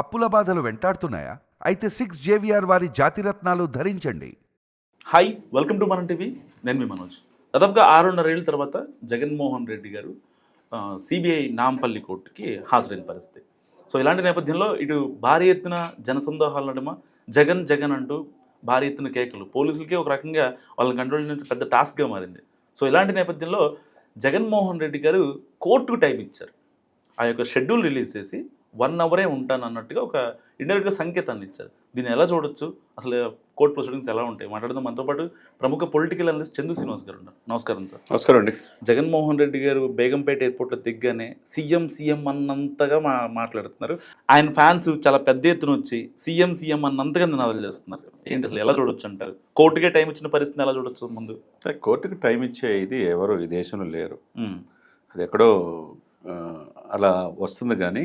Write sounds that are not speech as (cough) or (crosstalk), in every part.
అప్పుల బాధలు వెంటాడుతున్నాయా? అయితే సిక్స్ జేవిఆర్ వారి జాతిరత్నాలు ధరించండి. హాయ్ వెల్కమ్ టు మన టీవీ నేను మీ మనోజ్. దాదాపుగా ఆరున్నర ఏళ్ళ తర్వాత జగన్మోహన్ రెడ్డి గారు సిబిఐ నాంపల్లి కోర్టుకి హాజరైన పరిస్థితి. సో ఇలాంటి నేపథ్యంలో ఇటు భారీ ఎత్తున జనసందోహాల నడుమ జగన్ జగన్ అంటూ భారీ ఎత్తున కేకలు. పోలీసులకి ఒక రకంగా వాళ్ళని కంట్రోల్ చేయడం పెద్ద టాస్క్గా మారింది. సో ఇలాంటి నేపథ్యంలో జగన్మోహన్ రెడ్డి గారు కోర్టుకు టైం ఇచ్చారు. ఆ యొక్క షెడ్యూల్ రిలీజ్ చేసి వన్ అవరే ఉంటాను అన్నట్టుగా ఒక ఇండైరెక్ట్గా సంకేతాన్ని ఇచ్చారు. దీన్ని ఎలా చూడొచ్చు? అసలు కోర్ట్ ప్రొసీడింగ్స్ ఎలా ఉంటాయి? మాట్లాడదాం. మనతో పాటు ప్రముఖ పొలిటికల్ అనలిస్ట్ చందు శ్రీనివాస్ గారు ఉన్నారు. నమస్కారం సార్. నమస్కారం అండి. జగన్మోహన్ రెడ్డి గారు బేగంపేట ఎయిర్పోర్ట్లో దిగ్గానే సీఎం సీఎం అన్నంతగా మా మాట్లాడుతున్నారు. ఆయన ఫ్యాన్స్ చాలా పెద్ద ఎత్తున వచ్చి సీఎం సీఎం అన్నంతగా నినాదాలు చేస్తున్నారు. ఏంటి అసలు ఎలా చూడొచ్చు అంటారు? కోర్టుకే టైం ఇచ్చిన పరిస్థితిని ఎలా చూడొచ్చు ముందు? కోర్టుకు టైం ఇచ్చే ఇది ఎవరు ఈ దేశంలో లేరు. అది ఎక్కడో అలా వస్తుంది కానీ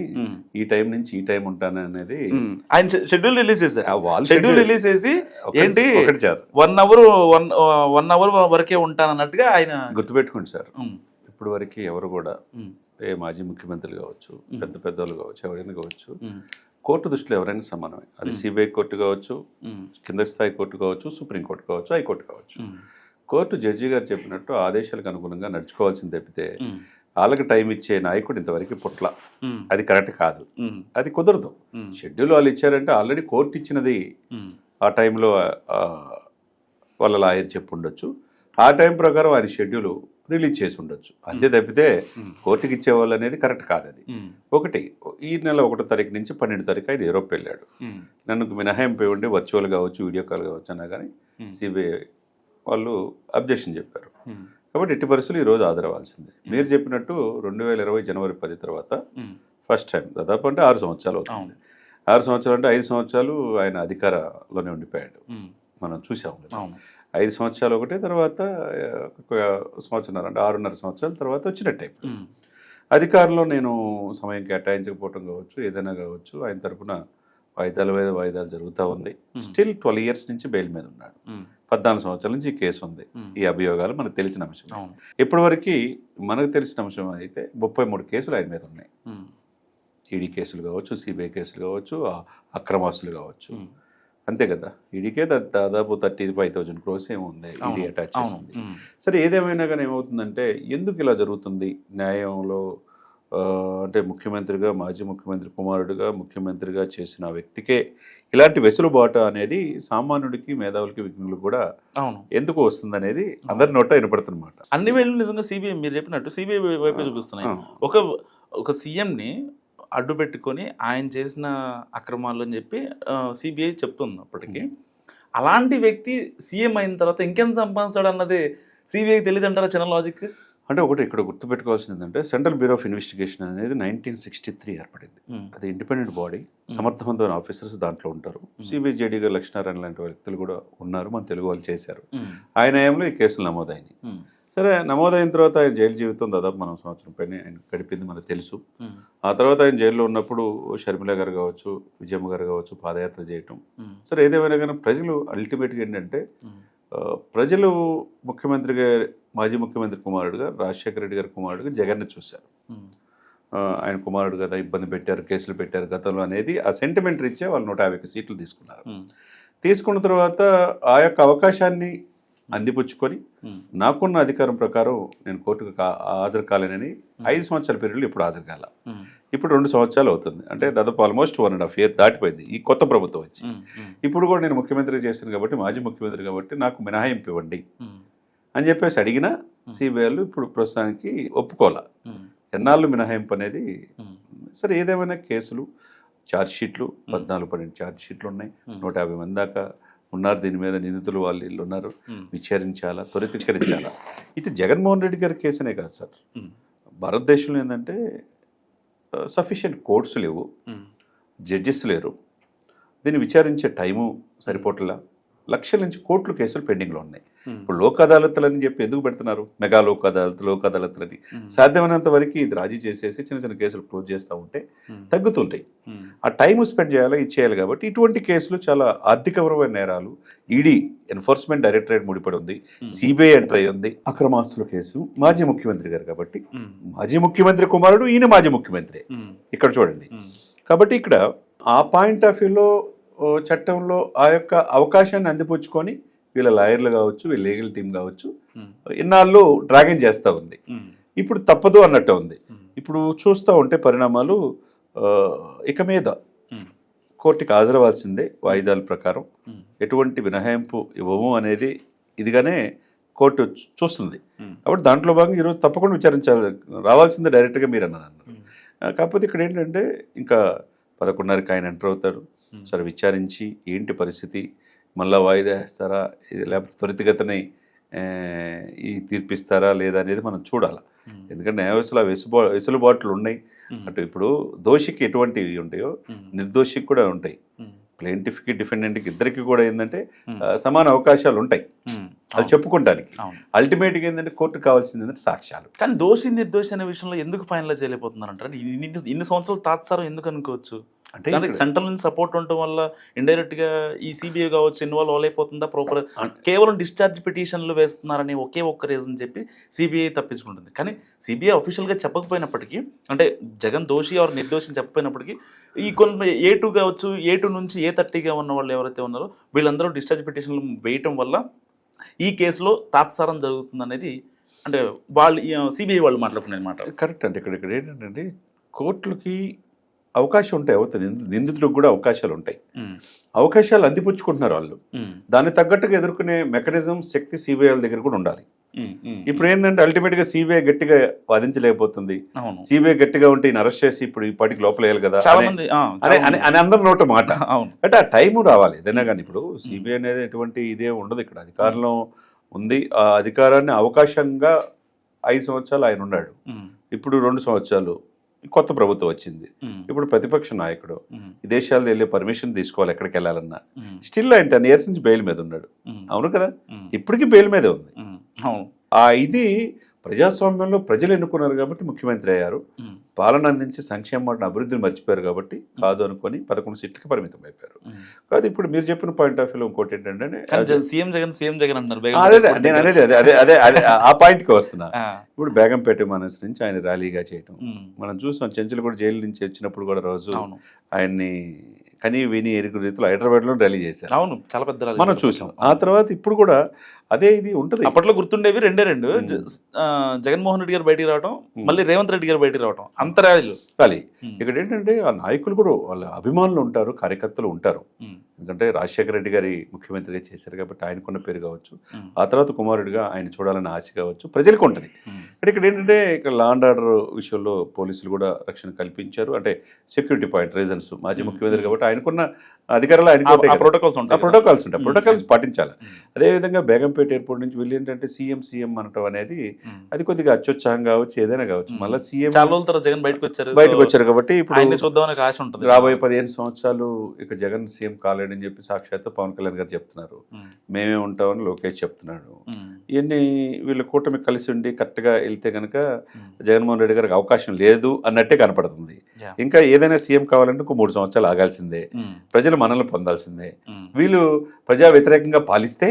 ఈ టైం నుంచి ఈ టైం ఉంటాను అనేది. ఆయన షెడ్యూల్ రిలీజ్ చేశారు. షెడ్యూల్ రిలీజ్ చేసి ఏంటి one hour one one hour వరకే ఉంటానన్నట్టుగా ఆయన గుర్తుపెట్టుకోండి సార్. ఇప్పటి వరకు ఎవరు కూడా ఏ మాజీ ముఖ్యమంత్రులు కావచ్చు పెద్ద పెద్దోళ్ళు కావచ్చు ఎవరైనా కావచ్చు కోర్టు దృష్టిలో ఎవరైనా సమానమే. అది సిబిఐ కోర్టు కావచ్చు కింద స్థాయి కోర్టు కావచ్చు సుప్రీం కోర్టు కావచ్చు హైకోర్టు కావచ్చు. కోర్టు జడ్జి గారు చెప్పినట్టు ఆదేశాలకు అనుగుణంగా నడుచుకోవాల్సింది తప్పితే వాళ్ళకి టైం ఇచ్చే నాయకుడు ఇంతవరకు పుట్ల. అది కరెక్ట్ కాదు. అది కుదరదు. షెడ్యూల్ వాళ్ళు ఇచ్చారంటే ఆల్రెడీ కోర్టు ఇచ్చినది. ఆ టైంలో వాళ్ళ లాయర్ చెప్పి ఉండొచ్చు. ఆ టైం ప్రకారం ఆయన షెడ్యూల్ రిలీజ్ చేసి ఉండొచ్చు. అంతే తప్పితే కోర్టుకి ఇచ్చేవాళ్ళు అనేది కరెక్ట్ కాదు అది. ఒకటి ఈ నెల ఒకటో తారీఖు నుంచి పన్నెండు తారీఖు ఆయన యూరోప్ వెళ్ళాడు. నన్ను మినహాయింపు ఉండి వర్చువల్ కావచ్చు వీడియో కాల్ కావచ్చు అన్నా కానీ. సిబిఐ వాళ్ళు అబ్జెక్షన్ చెప్పారు. కాబట్టి ఎట్టి పరిస్థితులు ఈ రోజు హాజరవ్వాల్సిందే మీరు చెప్పినట్టు రెండు వేల ఇరవై జనవరి పది తర్వాత ఫస్ట్ టైం దాదాపు అంటే ఆరు సంవత్సరాలు అవుతుంది. ఆరు సంవత్సరాలు అంటే ఐదు సంవత్సరాలు ఆయన అధికారంలోనే ఉండిపోయాడు. మనం చూసాం కదా. అవును. ఐదు సంవత్సరాలు ఒకటే తర్వాత సంవత్సరం అంటే ఆరున్నర సంవత్సరాల తర్వాత వచ్చినట్టే అధికారంలో నేను సమయం కేటాయించకపోవటం కావచ్చు ఏదైనా కావచ్చు ఆయన తరపున వాయిదాల మీద వాయిదాలు జరుగుతూ ఉంది. స్టిల్ ట్వెల్వ్ ఇయర్స్ నుంచి బెయిల్ మీద ఉన్నాడు. పద్నాలుగు సంవత్సరాల నుంచి ఈ కేసు ఉంది. ఈ అభియోగాలు మనకు తెలిసిన అంశం ఇప్పటివరకు మనకు తెలిసిన అంశం అయితే ముప్పై మూడు కేసులు ఆయన మీద ఉన్నాయి. ఈడీ కేసులు కావచ్చు సిబిఐ కేసులు కావచ్చు ఆ అక్రమాస్తులు కావచ్చు. అంతే కదా? ఈడీకే దాదాపు థర్టీ ఫైవ్ థౌజండ్ క్రోస్ ఏమో ఉంది. ఈడీ అటాచ్ చేసింది. సరే ఏదేమైనా కానీ ఏమవుతుందంటే ఎందుకు ఇలా జరుగుతుంది? న్యాయంలో అంటే ముఖ్యమంత్రిగా మాజీ ముఖ్యమంత్రి కుమారుడిగా ముఖ్యమంత్రిగా చేసిన వ్యక్తికే ఇలాంటి వెసులుబాటు అనేది సామాన్యుడికి మేధావులకి విజ్ఞులకు కూడా అవును. ఎందుకు వస్తుంది అనేది అందరి నోట వినపడుతుందన్నమాట. అన్ని వేళ్ళు నిజంగా సిబిఐ మీరు చెప్పినట్టు సిబిఐ వైపే చూపిస్తున్నాయి. ఒక ఒక సీఎంని అడ్డు పెట్టుకొని ఆయన చేసిన అక్రమాలు అని చెప్పి సిబిఐ చెప్తుంది అప్పటికి. అలాంటి వ్యక్తి సీఎం అయిన తర్వాత ఇంకెంత సంపాదిస్తాడు అన్నది సిబిఐకి తెలియదు అంటారా చిన్న లాజిక్ అంటే ఒకటి ఇక్కడ గుర్తుపెట్టుకోవాల్సింది ఏంటంటే సెంట్రల్ బ్యూరో ఆఫ్ ఇన్వెస్టిగేషన్ అనేది నైన్టీన్ సిక్స్టీ త్రీ ఏర్పడింది. అది ఇండిపెండెంట్ బాడీ సమర్థవంతమైన ఆఫీసర్స్ దాంట్లో ఉంటారు. సిబిఐ జేడీ గారు లక్ష్మీనారాయణ లాంటి వ్యక్తులు కూడా ఉన్నారు మన తెలుగు వాళ్ళు చేశారు. ఆయన ఏమో ఈ కేసులు నమోదైనవి సరే నమోదైన తర్వాత ఆయన జైలు జీవితం దాదాపు మనం సంవత్సరం పైన ఆయన గడిపింది మనకు తెలుసు. ఆ తర్వాత ఆయన జైల్లో ఉన్నప్పుడు షర్మిల గారు కావచ్చు విజయమ్మ గారు కావచ్చు పాదయాత్ర చేయటం. సరే ఏదేమైనా కానీ ప్రజలు అల్టిమేట్గా ఏంటంటే ప్రజలు ముఖ్యమంత్రిగా మాజీ ముఖ్యమంత్రి కుమారుడుగా రాజశేఖర రెడ్డి గారి కుమారుడుగా జగన్ని చూశారు. ఆయన కుమారుడు కదా ఇబ్బంది పెట్టారు కేసులు పెట్టారు గతంలో అనేది ఆ సెంటిమెంట్ రీత్యా వాళ్ళు నూట యాభై సీట్లు తీసుకున్నారు. తీసుకున్న తర్వాత ఆ యొక్క అవకాశాన్ని అందిపుచ్చుకొని నాకున్న అధికారం ప్రకారం నేను కోర్టుకు హాజరు కాలేనని ఐదు సంవత్సరాల పీరియడ్లో ఇప్పుడు హాజరు కాల. ఇప్పుడు రెండు సంవత్సరాలు అవుతుంది. అంటే దాదాపు almost one and half year దాటిపోయింది ఈ కొత్త ప్రభుత్వం వచ్చి. ఇప్పుడు కూడా నేను ముఖ్యమంత్రి చేశాను కాబట్టి మాజీ ముఖ్యమంత్రి కాబట్టి నాకు మినహాయింపు ఇవ్వండి. అని చెప్పేసి అడిగినా సిబిఐలు ఇప్పుడు ప్రస్తుతానికి ఒప్పుకోలే ఎన్నాళ్ళు మినహాయింపు అనేది సరే ఏదేమైనా కేసులు ఛార్జ్ షీట్లు పద్నాలుగు పన్నెండు ఛార్జ్ షీట్లు ఉన్నాయి. నూట యాభై మంది దాకా ఉన్నారు దీని మీద నిందితులు వాళ్ళు వీళ్ళు ఉన్నారు. విచారించాలా త్వరితీకరించాలా ఇది జగన్మోహన్ రెడ్డి గారి కేసునే కాదు సార్. భారతదేశంలో ఏంటంటే సఫిషియెంట్ కోర్ట్స్ లేవు. జడ్జెస్ లేరు. దీన్ని విచారించే టైము సరిపోట్లా? లక్షల నుంచి కోట్లు కేసులు పెండింగ్లో ఉన్నాయి. ఇప్పుడు లోక్ అదాలత్లు అని చెప్పి ఎందుకు పెడుతున్నారు? మెగా లోక్ అదాలత్ లోక్ అదాలత్లని సాధ్యమైనంత వరకు ఇది రాజీ చేసేసి చిన్న చిన్న కేసులు క్లోజ్ చేస్తూ ఉంటే తగ్గుతుంటాయి. ఆ టైం స్పెండ్ చేయాలి ఇది చేయాలి కాబట్టి ఇటువంటి కేసులు చాలా ఆర్థికపరమైన నేరాలు. ఈడీ ఎన్ఫోర్స్మెంట్ డైరెక్టరేట్ ముడిపడి ఉంది సిబిఐ ఎంటర్ అయి ఉంది. అక్రమాస్తుల కేసు మాజీ ముఖ్యమంత్రి గారు కాబట్టి మాజీ ముఖ్యమంత్రి కుమారుడు ఈయన మాజీ ముఖ్యమంత్రి. ఇక్కడ చూడండి. కాబట్టి ఇక్కడ ఆ పాయింట్ ఆఫ్ వ్యూలో చట్టంలో ఆ యొక్క అవకాశాన్ని అందిపుచ్చుకొని వీళ్ళ లాయర్లు కావచ్చు వీళ్ళ లీగల్ టీం కావచ్చు ఇన్నాళ్ళు డ్రాగన్ చేస్తూ ఉంది. ఇప్పుడు తప్పదు అన్నట్టు ఉంది. ఇప్పుడు చూస్తూ ఉంటే పరిణామాలు ఇక మీద కోర్టుకి హాజరవ్వాల్సిందే వాయిదాల ప్రకారం. ఎటువంటి మినహాయింపు ఇవ్వము అనేది ఇదిగానే కోర్టు చూస్తుంది. కాబట్టి దాంట్లో భాగంగా ఈరోజు తప్పకుండా విచారించాలి రావాల్సిందే డైరెక్ట్గా మీరు అన్నారు కాకపోతే ఇక్కడ ఏంటంటే ఇంకా పదకొండున్నరకి ఆయన ఎంటర్ అవుతాడు. సరే విచారించి ఏంటి పరిస్థితి? మళ్ళా వాయిదా వేస్తారా? ఇది లేకపోతే త్వరితగతిని ఈ తీర్పిస్తారా లేదా అనేది మనం చూడాలి. ఎందుకంటే న్యాయవ్యవస్థలో ఆ వెసుబా వెసులుబాట్లు ఉన్నాయి. అటు ఇప్పుడు దోషికి ఎటువంటివి ఉంటాయో నిర్దోషికి కూడా ఉంటాయి. ప్లేంటిఫ్కి డిఫెండెంట్కి ఇద్దరికి కూడా ఏంటంటే సమాన అవకాశాలు ఉంటాయి. అది చెప్పుకుంటానికి. అల్టిమేట్గా ఏంటంటే కోర్టు కావాల్సింది ఏంటంటే సాక్ష్యాలు. కానీ దోషి నిర్దోషి అనే విషయంలో ఎందుకు ఫైనలైజ్ చేయలేకపోతున్నారు అంటారు ఇన్ని ఇన్ని సంవత్సరాలు తాత్సారం ఎందుకు అనుకోవచ్చు? అంటే దానికి సెంట్రల్ నుంచి సపోర్ట్ ఉండటం వల్ల ఇండైరెక్ట్గా ఈ సిబిఐ కావచ్చు ఇన్వాల్వ్ అవ్వలేకపోతుందా? ప్రాపర్ కేవలం డిశ్చార్జ్ పిటిషన్లు వేస్తున్నారని ఒకే ఒక్క రీజన్ చెప్పి సిబిఐ తప్పించుకుంటుంది. కానీ సిబిఐ గా చెప్పకపోయినప్పటికీ అంటే జగన్ దోషి ఎవరు నిర్దోషి చెప్పకపోయినప్పటికీ ఈ కొన్ని ఏ టూ కావచ్చు ఏ టూ నుంచి ఏ థర్టీగా ఉన్న వాళ్ళు ఎవరైతే ఉన్నారో వీళ్ళందరూ డిశ్చార్జ్ పిటిషన్లు వేయటం వల్ల ఈ కేసులో తాత్సారం జరుగుతుంది అనేది అంటే వాళ్ళు సిబిఐ వాళ్ళు మాట్లాడుకునే మాట కరెక్ట్ అంటే ఇక్కడ ఇక్కడ ఏంటంటే కోర్టులకి అవకాశం ఉంటాయి అవుతుంది నింది- నిందితులకు కూడా అవకాశాలు ఉంటాయి అవకాశాలు అందిపుచ్చుకుంటున్నారు వాళ్ళు. దాన్ని తగ్గట్టుగా ఎదుర్కొనే మెకానిజం శక్తి సిబిఐల దగ్గర కూడా ఉండాలి. ఇప్పుడు ఏంటంటే అల్టిమేట్గా సిబిఐ గట్టిగా వాదించలేకపోతుంది. సిబిఐ గట్టిగా ఉంటే ఈయన అరెస్ట్ చేసి ఇప్పుడు ఈ పాటికి లోపల వేయాలి కదా అనే- అందరి నోట మాట. (laughs) అంటే ఆ టైము రావాలి. ఏదైనా కానీ ఇప్పుడు సిబిఐ అనేది ఎటువంటి ఇదే ఉండదు ఇక్కడ. అధికారంలో ఉంది. ఆ అధికారాన్ని అవకాశంగా ఐదు సంవత్సరాలు ఆయన ఉన్నాడు. ఇప్పుడు రెండు సంవత్సరాలు. కొత్త ప్రభుత్వం వచ్చింది. ఇప్పుడు ప్రతిపక్ష నాయకుడు ఉమ్, ఈ దేశాలు వెళ్ళి పర్మిషన్ తీసుకోవాలి ఎక్కడికి వెళ్ళాలన్నా స్టిల్ ఆయన టెన్ ఇయర్స్ నుంచి బెయిల్ మీద ఉన్నాడు. అవును కదా? ఇప్పటికీ బెయిల్ మీదే ఉంది. ఇది ప్రజాస్వామ్యంలో ప్రజలు ఎన్నుకున్నారు కాబట్టి ముఖ్యమంత్రి అయ్యారు. పాలన అందించి సంక్షేమ అభివృద్ధిని మర్చిపోయారు కాబట్టి కాదు అనుకొని పదకొండు సీట్లకి పరిమితం అయిపోయారు. కాదు ఇప్పుడు మీరు చెప్పిన పాయింట్ ఆఫ్ వ్యూలో ఇంకోటి ఏంటంటే సీఎం జగన్ సీఎం జగన్ అదే నేను అనేది అదే అదే అదే అదే ఆ పాయింట్కి వస్తున్నా. ఇప్పుడు బేగంపేట మనసు నుంచి ఆయన ర్యాలీగా చేయటం. ఉమ్, మనం చూసాం చెంచులు కూడా జైలు నుంచి వచ్చినప్పుడు కూడా రోజు అవును. ఆయన్ని కని విని ఎరుగు రీతిలో హైదరాబాద్లో ర్యాలీ చేశారు. అవును చాలా పెద్ద మనం చూసాం. ఆ తర్వాత ఇప్పుడు కూడా అదే ఇది ఉంటుంది. అప్పట్లో గుర్తుండేవి రెండే రెండు. జగన్మోహన్ రెడ్డి గారు బయటికి రావడం. మళ్ళీ రేవంత్ రెడ్డి గారు బయటికి రావడం అంత ర్యాలీలు. ర్యాలీ. ఇక్కడ ఏంటంటే ఆ నాయకులు కూడా వాళ్ళ అభిమానులు ఉంటారు కార్యకర్తలు ఉంటారు. ఎందుకంటే రాజశేఖర రెడ్డి గారి ముఖ్యమంత్రిగా చేశారు కాబట్టి ఆయనకున్న పేరు కావచ్చు. ఆ తర్వాత కుమారుడిగా ఆయన చూడాలని ఆశ కావచ్చు. ప్రజలకు ఉంటుంది. ఉమ్, ఇక్కడ ఏంటంటే ఇక్కడ లా అండ్ ఆర్డర్ విషయంలో పోలీసులు కూడా రక్షణ కల్పించారు. అంటే సెక్యూరిటీ పాయింట్ రీజన్స్ మాజీ. ముఖ్యమంత్రి కాబట్టి ఆయనకున్న అధికారాలు ఆయనకు ఆ- ఉంటాయి ఆ కదా. ప్రోటోకాల్స్ ఉంటాయి. ప్రోటోకాల్స్ ఉంటాయి. ప్రోటోకాల్స్ పాటించాలి. అదేవిధంగా బేగంపేట ఎయిర్పోర్ట్ నుంచి వెళ్ళి ఏంటంటే సీఎం సీఎం అనటం అనేది. అది కొద్దిగా అత్యుత్సాహం కావచ్చు ఏదైనా కావచ్చు. మళ్ళీ సీఎం చాలా రోజుల తర్వాత జగన్ బయటకు వచ్చారు బయటకు వచ్చారు కాబట్టి ఇప్పుడు చూద్దామని ఆశ ఉంటుంది. రాబోయే పదిహేను సంవత్సరాలు ఇక జగన్ సీఎం కాలేడని చెప్పి సాక్షాత్తు పవన్ కళ్యాణ్ గారు చెప్తున్నారు. మేమే. ఉంటామని లోకేష్ చెప్తున్నాడు. ఇవన్నీ వీళ్ళు కూటమి కలిసి ఉండి కరెక్ట్గా వెళ్తే కనుక జగన్మోహన్ రెడ్డి గారికి అవకాశం లేదు అన్నట్టే కనపడుతుంది. ఇంకా ఏదైనా సీఎం కావాలంటే ఒక మూడు సంవత్సరాలు ఆగాల్సిందే. ప్రజలు మనల్ని పొందాల్సిందే. వీళ్ళు ప్రజా వ్యతిరేకంగా పాలిస్తే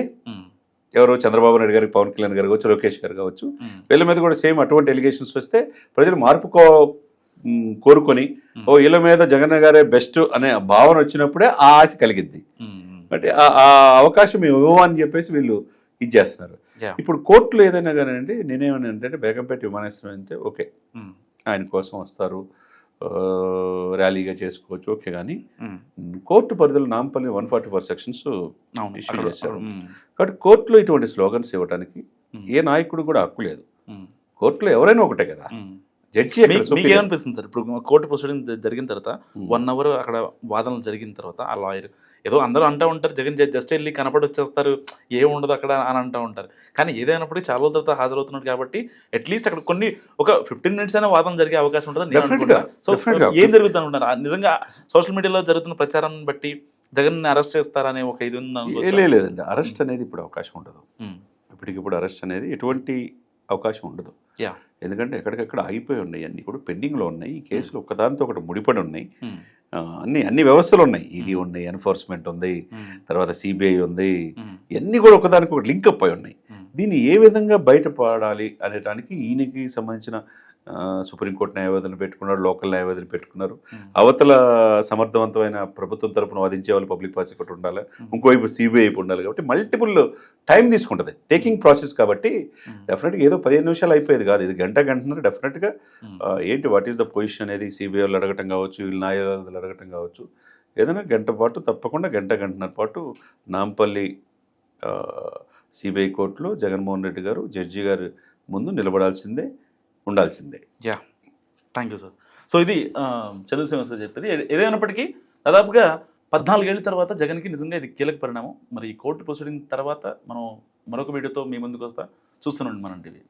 ఎవరు? చంద్రబాబు నాయుడు గారికి పవన్ కళ్యాణ్ గారు కావచ్చు లోకేష్ గారు కావచ్చు. వీళ్ళ మీద కూడా సేమ్ అటువంటి ఎలిగేషన్స్ వస్తే ప్రజలు మార్పు కోరుకొని. ఓ వీళ్ళ మీద జగన్ గారే బెస్ట్ అనే భావన వచ్చినప్పుడే ఆ ఆశ కలిగిద్ది. బట్ ఆ- అవకాశం మేము అని చెప్పేసి వీళ్ళు ఇది చేస్తున్నారు Yeah. ఇప్పుడు కోర్టులో ఏదైనా కానీ అండి నేనేమని అంటే బేగంపేట విమానాశ్రయం అంటే ఓకే. ఆయన కోసం వస్తారు. ర్యాలీగా చేసుకోవచ్చు. ఓకే కానీ కోర్టు పరిధిలో Nampally one forty four sections అక్కడ- చేశారు. కాబట్టి కోర్టులో ఇటువంటి స్లోగన్స్ ఇవ్వడానికి ఏ నాయకుడు కూడా హక్కు లేదు. కోర్టులో ఎవరైనా ఒకటే కదా. జడ్జి మీ- మీకు ఏమనిపిస్తుంది సార్? ఇప్పుడు కోర్టు ప్రొసీడింగ్ జరిగిన తర్వాత Hmm. వన్ అవర్ అక్కడ వాదనలు జరిగిన తర్వాత ఆ లాయర్ ఏదో అందరూ అంటూ ఉంటారు జగన్ జస్ట్ వెళ్ళి కనపడి వచ్చేస్తారు ఏం ఉండదు అక్కడ అని అంటూ ఉంటారు. కానీ ఏదైనప్పటికీ చాలా రోజుల తర్వాత హాజరవుతున్నాడు కాబట్టి అట్లీస్ట్ అక్కడ కొన్ని ఒక ఫిఫ్టీన్ మినిట్స్ అయినా వాదన జరిగే అవకాశం ఉంటుంది సో. ఏం జరుగుతుంది ఆ నిజంగా సోషల్ మీడియాలో జరుగుతున్న ప్రచారాన్ని బట్టి జగన్ అరెస్ట్ చేస్తారనే ఒక ఇది ఉంది అనుకోవచ్చా? లే- లేదండి. అరెస్ట్ అనేది ఇప్పుడు అవకాశం ఉండదు. ఉమ్, ఇప్పటికిప్పుడు అరెస్ట్ అనేది ఎటువంటి అవకాశం ఉండదు. ఎందుకంటే ఎక్కడికక్కడ ఆగిపోయి ఉన్నాయి. అన్ని కూడా పెండింగ్లో ఉన్నాయి. ఈ కేసులు ఒకదాంతో ఒకటి ముడిపడి ఉన్నాయి. అన్ని అన్ని వ్యవస్థలు ఉన్నాయి. ఈడీ ఉన్నాయి ఎన్ఫోర్స్మెంట్ ఉంది తర్వాత సిబిఐ ఉంది. ఇవన్నీ కూడా ఒకదానికి ఒకటి లింక్ అప్ అయి ఉన్నాయి. దీన్ని ఏ విధంగా బయటపడాలి అనేటానికి ఈయనకి సంబంధించిన సుప్రీంకోర్టు న్యాయవాదులు పెట్టుకున్నారు లోకల్ న్యాయవాదులు పెట్టుకున్నారు. అవతల సమర్థవంతమైన ప్రభుత్వం తరపున వాదించే వాళ్ళు పబ్లిక్ ప్రాసిక్యూటర్ ఉండాలి ఇంకోవైపు సిబిఐ ఉండాలి కాబట్టి మల్టిపుల్ టైం తీసుకుంటుంది. టేకింగ్ ప్రాసెస్ కాబట్టి. డెఫినెట్గా ఏదో పదిహేను నిమిషాలు అయిపోయేది కాదు. ఇది గంట గంటన్నర డెఫినెట్గా ఏంటి వాట్ ఈస్ ద పొజిషన్ అనేది సిబిఐ వాళ్ళు అడగటం కావచ్చు వీళ్ళు న్యాయవాదులు అడగటం కావచ్చు. ఏదైనా గంట పాటు తప్పకుండా గంట గంటన్నర పాటు నాంపల్లి సిబిఐ కోర్టులో జగన్మోహన్ రెడ్డి గారు జడ్జి గారు ముందు నిలబడాల్సిందే. ఉండాల్సిందే. Yeah thank you sir so ఇది చంద్రశేఖర్ సార్ చెప్పేది. ఏదైనప్పటికీ దాదాపుగా పద్నాలుగేళ్ళ తర్వాత జగన్కి నిజంగా ఇది కీలక పరిణామం. మరి ఈ కోర్టు ప్రొసీడింగ్ తర్వాత మనం మరొక వీడియోతో మీ ముందుకు వస్తా. చూస్తున్నాం మనం టీవీ